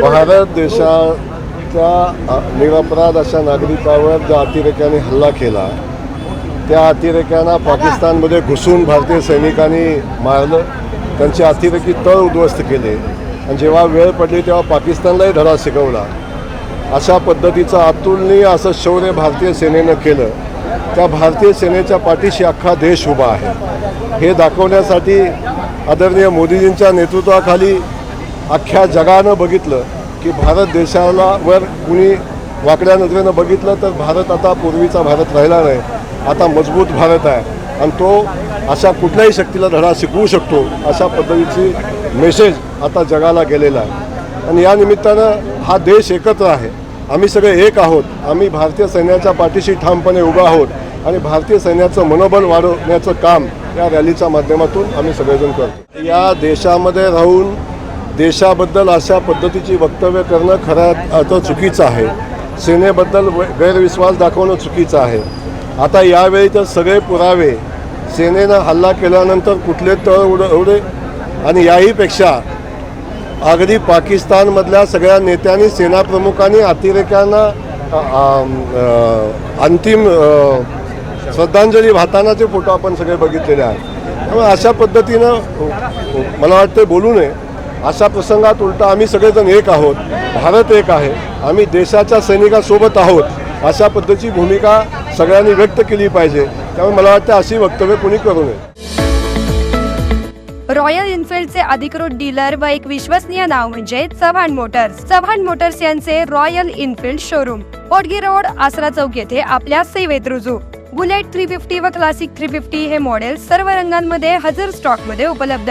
भारत देशाच्या निरपराध अशा नागरिकावर ज्या अतिरेक्याने हल्ला केला त्या अतिरेक्यांना पाकिस्तानमध्ये घुसून भारतीय सैनिकांनी मारलं त्यांचे अतिरेकी तळ उद्ध्वस्त केले आणि जेव्हा वेळ पडली तेव्हा पाकिस्तानलाही धडा शिकवला. अशा पद्धतीचं अतुलनीय असं शौर्य भारतीय सेनेनं केलं. त्या भारतीय सेनेच्या पाठीशी अख्खा देश उभा आहे. हे दाखवण्यासाठी आदरणीय मोदीजींच्या नेतृत्वाखाली अख्ख्या जगानं बघितलं की भारत देशाला वर कुणी वाकड्या नजरेनं बघितलं तर भारत आता पूर्वीचा भारत राहिला नाही. आता मजबूत भारत आहे. आणि तो अशा कुठल्याही शक्तीला धडा शिकवू शकतो अशा पद्धतीची मेसेज आता जगाला गेलेला आहे. आणि या निमित्तानं हा देश एकत्र आहे. आम्ही सगळे एक आहोत. आम्ही भारतीय सैन्याच्या पाठीशी ठामपणे उभा आहोत. आणि भारतीय सैन्याचं मनोबल वाढवण्याचं काम या रॅलीच्या माध्यमातून आम्ही सगळेजण करतो. या देशामध्ये राहून देशाबद्दल अशा पद्धतीची वक्तव्य करणं खऱ्या अर्थ चुकीचं आहे. सेनेबद्दल गैरविश्वास दाखवणं चुकीचं आहे. आता यावेळी तर सगळे पुरावे सेनेनं हल्ला केल्यानंतर कुठले तळ उड उडे? आणि याहीपेक्षा अगदी पाकिस्तानमधल्या सगळ्या नेत्यांनी सेनाप्रमुखांनी अतिरेक्यांना अंतिम श्रद्धांजली वाहतानाचे फोटो आपण सगळे बघितलेले आहेत. त्यामुळे अशा पद्धतीनं मला वाटतं बोलू नये. अशा प्रसंगात उलटा आम्ही सगळेजण एक आहोत. भारत एक आहे. आम्ही देशाच्या सैनिकासोबत आहोत. अशा पद्धतीची भूमिका सगळ्यांनी व्यक्त केली पाहिजे. त्यामुळे मला वाटतं अशी वक्तव्य कोणी करू नये. रॉयल इन्फिल्डचे अधिकृत डीलर व एक विश्वसनीय नाव म्हणजे चव्हाण मोटर्स. चव्हाण मोटर्स यांचे Royal Enfield showroom. Potgi road Asra chowk येथे आपल्या सेवेत रुजू. बुलेट थ्री फिफ्टी व क्लासिक थ्री फिफ्टी हे मॉडेल सर्व रंगांमध्ये हजर स्टॉकमध्ये उपलब्ध.